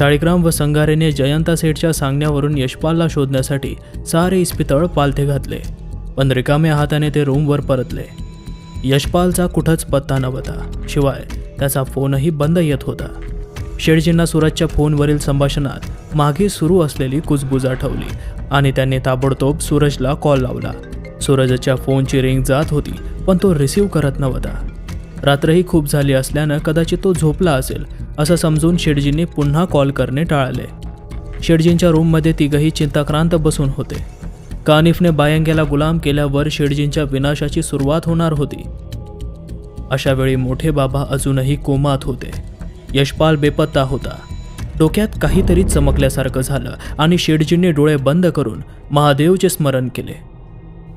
शाळीग्राम व संगारेने जयंता सेठच्या सांगण्यावरून यशपालला शोधण्यासाठी सारे इस्पितळ पालथे घातले. पण रिकाम्या हाताने ते रूमवर परतले. यशपालचा कुठंच पत्ता नव्हता. शिवाय त्याचा फोनही बंद येत होता. शेडजींना सूरजच्या फोनवरील संभाषणात मागे सुरू असलेली कुजबुज आठवली आणि त्यांनी ताबडतोब सूरजला कॉल लावला. सूरजच्या फोनची रिंग जात होती पण तो रिसीव करत नव्हता. रात्रही खूप झाली असल्यानं कदाचित तो झोपला असेल असं समजून शेडजींनी पुन्हा कॉल करणे टाळले. शेडजींच्या रूममध्ये तिघही चिंताक्रांत बसून होते. कानिफने बायंग्याला गुलाम केल्यावर शेडजींच्या विनाशाची सुरुवात होणार होती. अशा वेळी मोठे बाबा अजूनही कोमात होते. यशपाल बेपत्ता होता. डोक्यात काहीतरी चमकल्यासारखं झालं आणि शेडजींनी डोळे बंद करून महादेवचे स्मरण केले.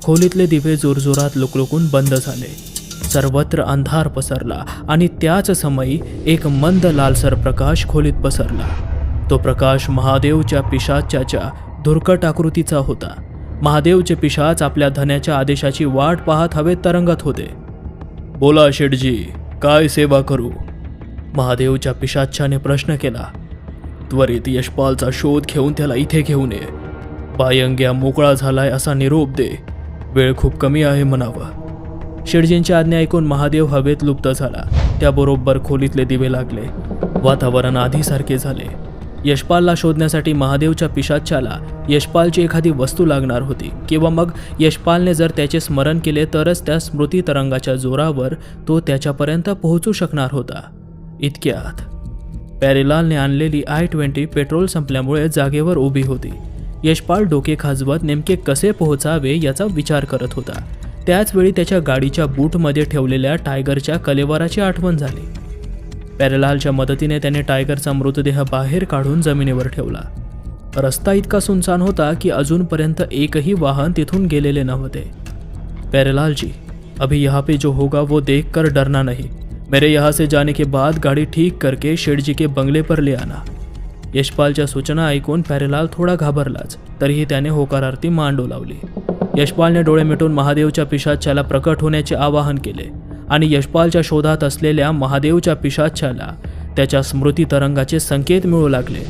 खोलीतले दिवे जोरजोरात लुकलुकून बंद झाले. सर्वत्र अंधार पसरला आणि त्याच समयी एक मंद लालसर प्रकाश खोलीत पसरला. तो प्रकाश महादेवच्या पिशाच्याच्या धुरकट आकृतीचा होता. महादेवचे पिशाच आपल्या धन्याच्या आदेशाची वाट पाहत हवेत तरंगत होते. बोला शेठजी काय सेवा करू? महादेवच्या पिशाच्याने प्रश्न केला. त्वरित यशपालचा शोध घेऊन त्याला इथे घेऊन ये. बायंग्या मोकळा झालाय असा निरोप दे. वेळ खूप कमी आहे म्हणावं. शेडजींची आज्ञा ऐकून महादेव हवेत लुप्त झाला. त्याबरोबर खोलीतले दिवे लागले. वातावरण आधीसारखे झाले. यशपालला शोधण्यासाठी महादेवच्या पिशाच्याला यशपालची एखादी वस्तू लागणार होती. किंवा मग यशपालने जर त्याचे स्मरण केले तरच त्या स्मृती तरंगाच्या जोरावर तो त्याच्यापर्यंत पोहोचू शकणार होता. इतक्यात पॅरेलालने आणलेली आय ट्वेंटी पेट्रोल संपल्यामुळे जागेवर उभी होती. यशपाल डोके खाजवत नेमके कसे पोहोचावे याचा विचार करत होता. त्याचवेळी त्याच्या गाडीच्या बूटमध्ये ठेवलेल्या टायगरच्या कलेवाराची आठवण झाली. पॅरेलालच्या मदतीने त्याने टायगरचा मृतदेह बाहेर काढून जमिनीवर ठेवला. रस्ता इतका सुनसान होता की अजूनपर्यंत एकही वाहन तिथून गेलेले नव्हते. पॅरेलालजी अभी यहाँ पे जो होगा वो देख कर डरना नहीं. मेरे यहाँ से जाने के बाद गाड़ी ठीक करके शेडजी के बंगले पर ले आना. यशपालच्या सूचना ऐकून पॅरेलाल थोडा घाबरलाच तरीही त्याने होकारार्थी मान डोलावली यशपालने डोळे मिटून महादेवच्या पिशाच्याला प्रकट होण्याचे आवाहन केले आणि यशपालच्या शोधात असलेल्या महादेवच्या पिशाच्याला त्याच्या स्मृती तरंगाचे संकेत मिळू लागले.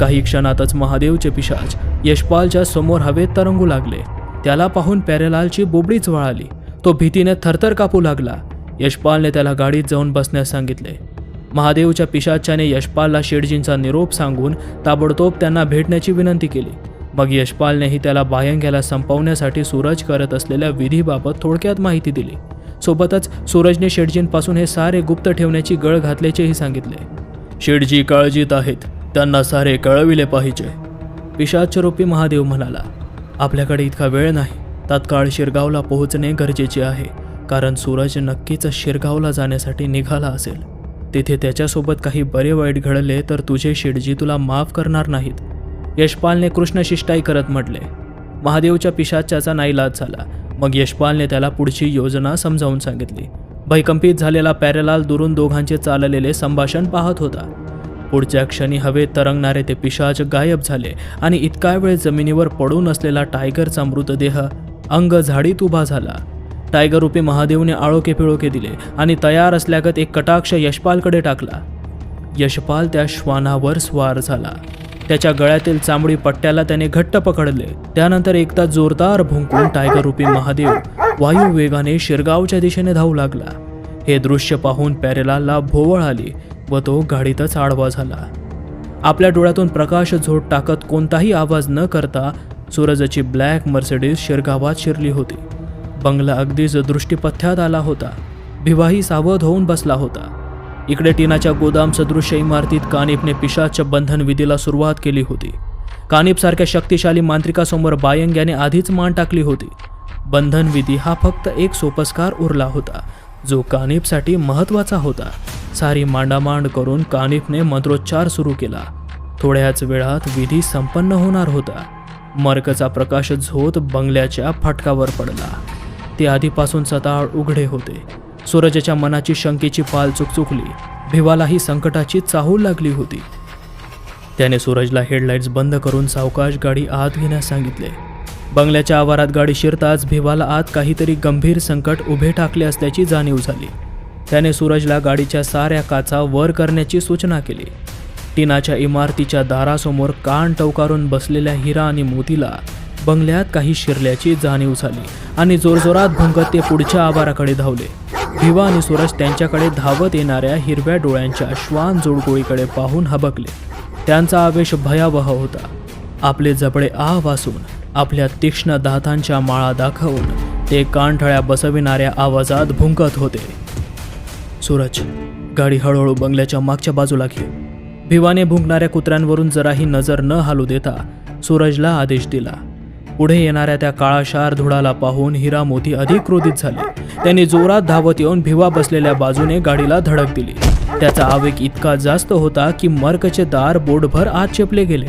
काही क्षणातच महादेवचे पिशाच यशपालच्या समोर हवेत तरंगू लागले. त्याला पाहून प्यारेलालची बोबडीच वळाली तो भीतीने थरथर कापू लागला. यशपालने त्याला गाडीत जाऊन बसण्यास सांगितले. महादेवच्या पिशाच्याने यशपालला शेडजींचा निरोप सांगून ताबडतोब त्यांना भेटण्याची विनंती केली. मग यशपालनेही त्याला बायंग्याला संपवण्यासाठी सूरज करत असलेल्या विधीबाबत थोडक्यात माहिती दिली. सोबतच सूरजने शेडजींपासून हे सारे गुप्त ठेवण्याची गळ घातल्याचेही सांगितले. शेडजी काळजीत आहेत. त्यांना सारे कळविले पाहिजे. पिशाचरूपी महादेव म्हणाला आपल्याकडे इतका वेळ नाही. तात्काळ शिरगावला पोहोचणे गरजेचे आहे. कारण सूरज नक्कीच शिरगावला जाण्यासाठी निघाला असेल. तिथे त्याच्यासोबत काही बरे वाईट घडले तर तुझे शेडजी तुला माफ करणार नाहीत. यशपालने कृष्णशिष्टाई करत म्हटले महादेवच्या पिशाच्याचा नाईलाज झाला. मग यशपालने त्याला पुढची योजना समजावून सांगितली. भयकंपित झालेला पॅरेलाल दुरून दोघांचे चाललेले संभाषण पाहत होता. पुढच्या क्षणी हवेत तरंगणारे ते पिशाच गायब झाले आणि इतका वेळ जमिनीवर पडून असलेला टायगरचा मृतदेह अंग झाडीत उभा झाला. टायगर रूपी महादेवने आळोके पिळोके दिले आणि तयार असल्यागत एक कटाक्ष यशपालकडे टाकला. यशपाल त्या श्वानावर स्वार झाला. त्याच्या गळ्यातील चांबडी पट्ट्याला त्याने घट्ट पकडले. त्यानंतर एकदा जोरदार भुंकून टायगर रूपी महादेव वायू वेगाने शिरगावच्या दिशेने धावू लागला. हे दृश्य पाहून पॅरेलालला भोवळ आली व तो गाडीतच आडवा झाला. आपल्या डोळ्यातून प्रकाश झोट टाकत कोणताही आवाज न करता सूरजची ब्लॅक मर्सिडीज शिरगावात शिरली होती. बंगला अगदीच दृष्टीपथ्यात आला होता. भिवाही सावध होऊन बसला होता. इकडे टिनाच्या गोदाम सदृश इमारतीत कानिपने पिशाच्या बंधन विधीला सुरुवात केली होती. कानिपसारख्या शक्तिशाली मांत्रिकासमोर बायंग याने आधीच मान टाकली होती. बंधन विधी हा फक्त एक सोपस्कार उरला होता जो कानिपसाठी महत्त्वाचा होता. सारी मांडामांड करून कानिपने मंत्रोच्चार सुरू केला. थोड्याच वेळात विधी संपन्न होणार होता. मर्कचा प्रकाश झोत बंगल्याच्या फाटकावर पडला. ते आधीपासून सताळ उघडे होते. सूरजच्या मनाची शंकेची पाल चुकचुकली भिवालाही संकटाची चाहूल लागली होती. त्याने सूरजला हेडलाईट्स बंद करून सावकाश गाडी आत घेण्यास सांगितले. बंगल्याच्या आवारात गाडी शिरताच भिवाला आत काहीतरी गंभीर संकट उभे टाकले असल्याची जाणीव झाली. त्याने सूरजला गाडीच्या साऱ्या काचा वर करण्याची सूचना केली. टिनाच्या इमारतीच्या दारासमोर कान टवकारून बसलेल्या हिरा आणि मोतीला बंगल्यात काही शिरल्याची जाणीव झाली आणि जोरजोरात भुंकत ते पुढच्या आवाराकडे धावले. भिवा आणि सूरज त्यांच्याकडे धावत येणाऱ्या हिरव्या डोळ्यांच्या श्वान जोडगोळीकडे पाहून हबकले. त्यांचा आवेश भयावह होता. आपले जबडे आ वासून आपल्या तीक्ष्ण दातांच्या माळा दाखवून ते कानठळ्या बसविणाऱ्या आवाजात भुंकत होते. सूरज गाडी हळूहळू बंगल्याच्या मागच्या बाजूला घे. भिवाने भुंकणाऱ्या कुत्र्यांवरून जराही नजर न हालू देता सूरजला आदेश दिला. पुढे येणाऱ्या त्या काळाशार धुडाला पाहून हिरा मोती अधिक क्रोधित झाले. त्यांनी जोरात धावत येऊन भिवा बसलेल्या बाजूने गाडीला धडक दिली. त्याचा आवेग इतका जास्त होता की मर्कचे दार बोटभर आत चेपले गेले.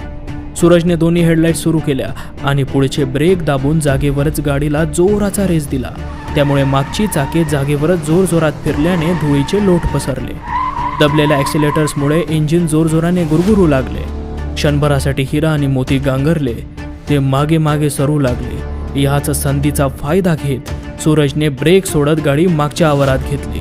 सूरजने दोन्ही हेडलाईट सुरू केल्या आणि पुढचे ब्रेक दाबून जागेवरच गाडीला जोराचा रेस दिला. त्यामुळे मागची चाके जागेवरच जोरजोरात फिरल्याने धुळीचे लोट पसरले. दबलेल्या ॲक्सिलेटर्समुळे इंजिन जोरजोराने गुरगुरू लागले. क्षणभरासाठी हिरा आणि मोती गांगरले. ते मागे मागे सरू लागले. याच संधीचा फायदा घेत सूरजने ब्रेक सोडत गाडी मागच्या आवारात घेतली.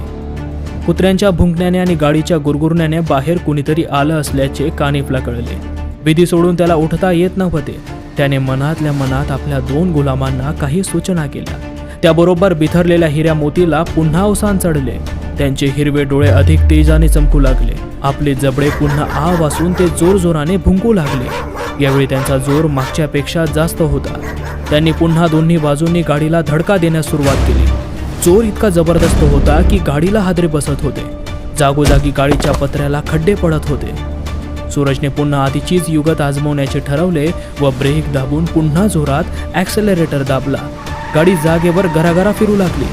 कुत्र्यांच्या भुंकण्याने आणि गाडीच्या गुरगुरण्याने बाहेर कुणीतरी आलं असल्याचे कानिफला कळले. विधी सोडून त्याला उठता येत नव्हते. त्याने मनातल्या मनात आपल्या दोन गुलामांना काही सूचना केल्या. त्याबरोबर बिथरलेल्या हिऱ्या मोतीला पुन्हा अवसान चढले. त्यांचे हिरवे डोळे अधिक तेजाने चमकू लागले. आपले जबडे पुन्हा आ वासून ते जोरजोराने भुंकू लागले. यावेळी त्यांचा जोर मागच्यापेक्षा जास्त होता. त्यांनी पुन्हा दोन्ही बाजूंनी गाडीला धडका देण्यास सुरुवात केली. जोर इतका जबरदस्त होता की गाडीला हादरे बसत होते. जागोजागी गाडीच्या पत्र्याला खड्डे पडत होते. सूरजने पुन्हा आधीचीच युगत आजमवण्याचे ठरवले व ब्रेक दाबून पुन्हा जोरात ॲक्सेलरेटर दाबला. गाडी जागेवर घराघरा फिरू लागली.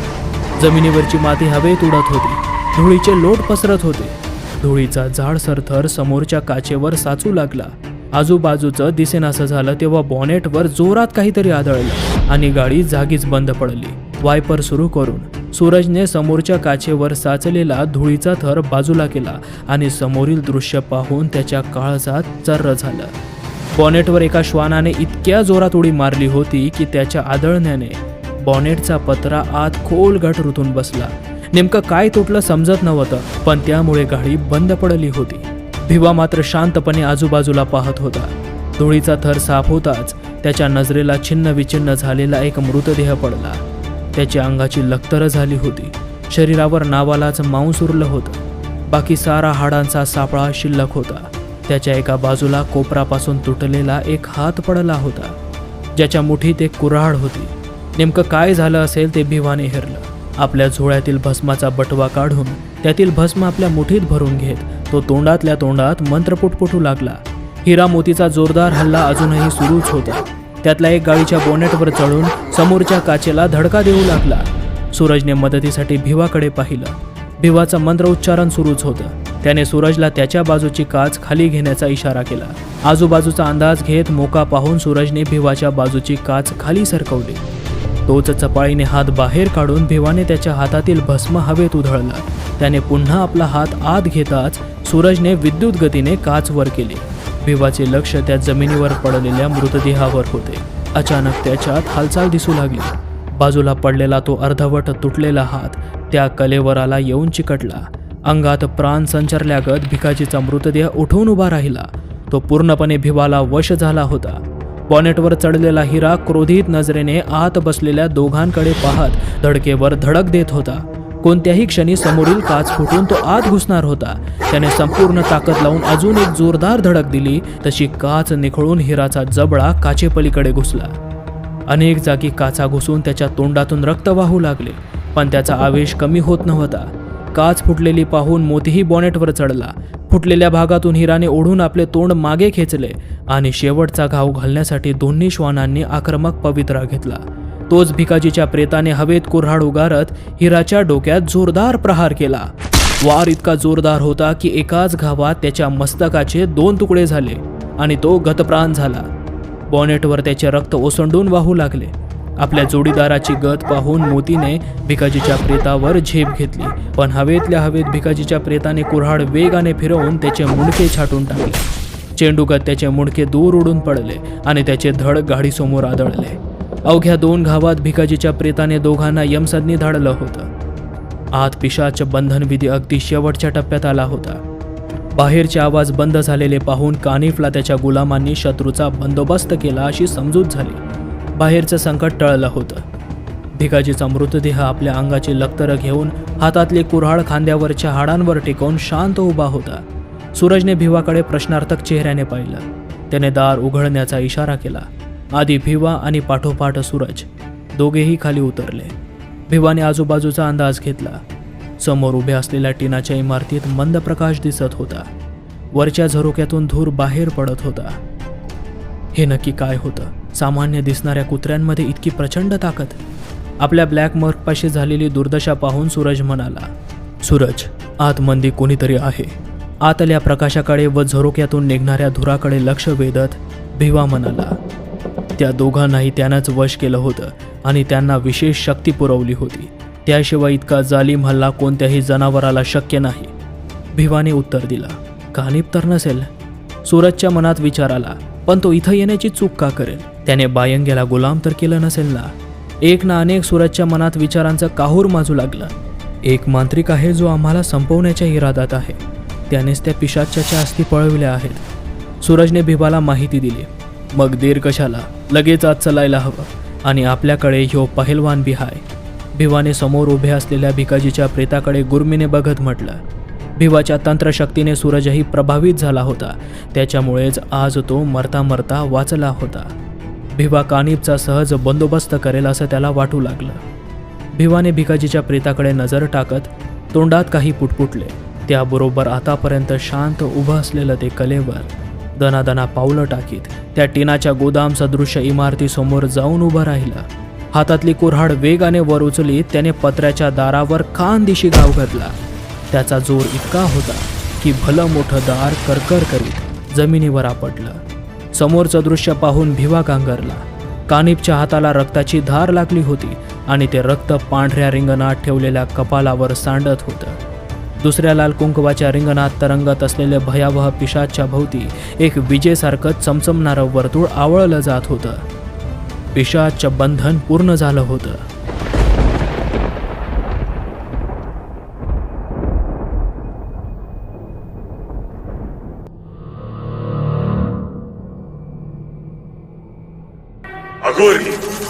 जमिनीवरची माती हवेत उडत होती. धुळीचे लोट पसरत होते. धुळीचा जाडसर थर समोरच्या काचेवर साचू लागला. आजूबाजूचं दिसेनासं झालं तेव्हा बॉनेटवर जोरात काहीतरी आदळलं आणि गाडी जागीच बंद पडली. वायपर सुरू करून सूरजने समोरच्या काचेवर साचलेला धुळीचा थर बाजूला केला आणि समोरील दृश्य पाहून त्याच्या काळजात चर्र झालं. बॉनेटवर एका श्वानाने इतक्या जोरात उडी मारली होती की त्याच्या आदळण्याने बॉनेटचा पत्रा आत खोल गट रुतून बसला. नेमकं काय तुटलं समजत नव्हतं पण त्यामुळे गाडी बंद पडली होती. भिवा मात्र शांतपणे आजूबाजूला पाहत होता. धुळीचा थर साफ होताच त्याच्या नजरेला छिन्न विछिन्न झालेला एक मृतदेह पडला. त्याच्या अंगाची लखतर झाली होती. शरीरावर नावालाच मांस उरलं होतं. बाकी सारा हाडांचा सापळा शिल्लक होता. त्याच्या एका बाजूला कोपरापासून तुटलेला एक हात पडला होता. ज्याच्या मुठीत एक कुऱ्हाड होती. नेमकं काय झालं असेल ते भिवाने हेरलं. आपल्या झोळ्यातील भस्माचा बटवा काढून त्यातील भस्म आपल्या मुठीत भरून घेत तो तोंडातल्या तोंडात मंत्र पुटपुटू लागला. हिरा मोतीचा जोरदार हल्ला अजूनही सुरूच होता. त्यातला एक गाडीच्या बोनेटवर चढून समोरच्या काचेला धडका देऊ लागला. सूरजने मदतीसाठी भिवाकडे पाहिलं. भिवाचं मंत्र उच्चारण सुरूच होतं. त्याने सूरजला त्याच्या बाजूची काच खाली घेण्याचा इशारा केला. आजूबाजूचा अंदाज घेत मोका पाहून सूरजने भिवाच्या बाजूची काच खाली सरकवली. तोच चपाळीने हात बाहेर काढून भिवाने त्याच्या हातातील भस्म हवेत उधळला. त्याने पुन्हा आपला हात आत घेताच सूरजने विद्युत गतीने काच वर केली. भिवाचे लक्ष त्या जमिनीवर पडलेल्या मृतदेहावर होते. अचानक त्याच्यात हालचाल दिसू लागली. बाजूला पडलेला तो अर्धवट तुटलेला हात त्या कलेवराला येऊन चिकटला. अंगात प्राण संचरल्यागत भिकाजीचा मृतदेह उठून उभा राहिला. तो पूर्णपणे भिवाला वश झाला होता. बॉनेटवर चढलेला हिरा क्रोधित नजरेने आत बसलेल्या दोघांकडे पाहत धडकेवर धडक देत होता. कोणत्याही क्षणी समोरील काच फुटून तो आत घुसणार होता. त्याने संपूर्ण ताकद लावून अजून एक जोरदार धडक दिली तशी काच निखळून हिराचा जबडा काचेपलीकडे घुसला. अनेक जागी काचा घुसून त्याच्या तोंडातून रक्त वाहू लागले पण त्याचा आवेश कमी होत नव्हता. काच फुटलेली पाहून मोतीही बॉनेटवर चढला. फुटलेल्या भागातून हिराने ओढून आपले तोंड मागे खेचले आणि शेवटचा घाव घालण्यासाठी दोन्ही श्वानांनी आक्रमक पवित्रा घेतला. तोच भिकाजीच्या प्रेताने हवेत कुऱ्हाड उगारत हिराच्या डोक्यात जोरदार प्रहार केला. वार इतका जोरदार होता की एकाच घावात त्याच्या मस्तकाचे दोन तुकडे झाले आणि तो गतप्राण झाला. बॉनेटवर त्याचे रक्त ओसंडून वाहू लागले. आपल्या जोडीदाराची गत पाहून मोतीने भिकाजीच्या प्रेतावर झेप घेतली. पण हवेतल्या हवेत भिकाजीच्या प्रेताने कुऱ्हाड वेगाने फिरवून त्याचे मुंडके छाटून टाकले. चेंडूगत त्याचे मुंडके दूर उडून पडले आणि त्याचे धड गाडीसमोर आदळले. अवघ्या दोन घावात भिकाजीच्या प्रेताने दोघांना यमसदनी धाडलं होतं. आत पिशाच बंधनविधी अगदी शेवटच्या टप्प्यात आला होता. बाहेरचे आवाज बंद झालेले पाहून कानिफला त्याच्या गुलामांनी शत्रूचा बंदोबस्त केला अशी समजूत झाली. बाहेरचं संकट टळलं होतं. भिकाजीचा मृतदेह आपल्या अंगाची लक्तरं घेऊन हातातले कुऱ्हाड खांद्यावरच्या हाडांवर टेकवून शांत उभा होता. सूरजने भिवाकडे प्रश्नार्थक चेहऱ्याने पाहिलं. त्याने दार उघडण्याचा इशारा केला. आधी भिवा आणि पाठोपाठ सूरज. दोघेही खाली उतरले. भिवाने आजूबाजूचा अंदाज घेतला. समोर उभ्या असलेल्या टिनाच्या इमारतीत मंद प्रकाश दिसत होता. वरच्या झरोक्यातून धूर बाहेर पडत होता. हे नक्की काय होतं? सामान्य दिसणाऱ्या कुत्र्यांमध्ये इतकी प्रचंड ताकद. आपल्या ब्लॅक मर्कपाशी झालेली दुर्दशा पाहून सूरज म्हणाला सूरज आतमंदी कोणीतरी आहे. आतल्या प्रकाशाकडे व झरोक्यातून निघणाऱ्या धुराकडे लक्ष वेधत भिवा म्हणाला त्या दोघांनाही त्यानंच वश केलं होतं आणि त्यांना विशेष शक्ती पुरवली होती. त्याशिवाय इतका जालिम हल्ला कोणत्याही जनावराला शक्य नाही. भिवाने उत्तर दिलं कानिप तर नसेल. सूरजच्या मनात विचार आला पण तो इथं येण्याची चूक का करेल? त्याने बायंगेला गुलाम तर केलं नसेल ना एक ना अनेक सूरजच्या मनात विचारांचं काहूर माजू लागलं. एक मांत्रिक आहे जो आम्हाला संपवण्याच्या इरादात आहे. त्यानेच त्या पिशाच्याच्या अस्थी पळविल्या आहेत. सूरजने भिवाला माहिती दिली. मग देर कशाला? लगेच आज चलायला हवं. आणि आपल्याकडे ह्यो पहिलवान बी हाय. भिवाने समोर उभे असलेल्या भिकाजीच्या प्रेताकडे गुरमीने बघत म्हटलं. भिवाच्या तंत्रशक्तीने सूरजही प्रभावित झाला होता. त्याच्यामुळेच आज तो मरता मरता वाचला होता. भिवा कानिबचा सहज बंदोबस्त करेल असं त्याला वाटू लागलं. भिवाने भिकाजीच्या प्रेताकडे नजर टाकत तोंडात काही पुटपुटले. त्याबरोबर आतापर्यंत शांत उभं असलेलं ते कलेवर दनादना पावलं टाकीत त्या टिनाच्या गोदाम सदृश इमारतीसमोर जाऊन उभं राहिलं. हातातली कुऱ्हाड वेगाने वर उचलीत त्याने पत्र्याच्या दारावर खान दिशी गाव घातला. त्याचा जोर इतका होता की भलं मोठं दार करकर करीत जमिनीवर आपटलं. समोरचं दृश्य पाहून भिवा गांगरला कानिपच्या हाताला रक्ताची धार लागली होती आणि ते रक्त पांढऱ्या रिंगणात ठेवलेल्या कपालावर सांडत होतं. दुसऱ्या लाल कुंकवाच्या रिंगणात तरंगत असलेले भयावह पिशाच्या भोवती एक विजेसारखं चमचमणारं वर्तुळ आवळलं जात होतं. पिशाचं बंधन पूर्ण झालं होतं. hambúrguer.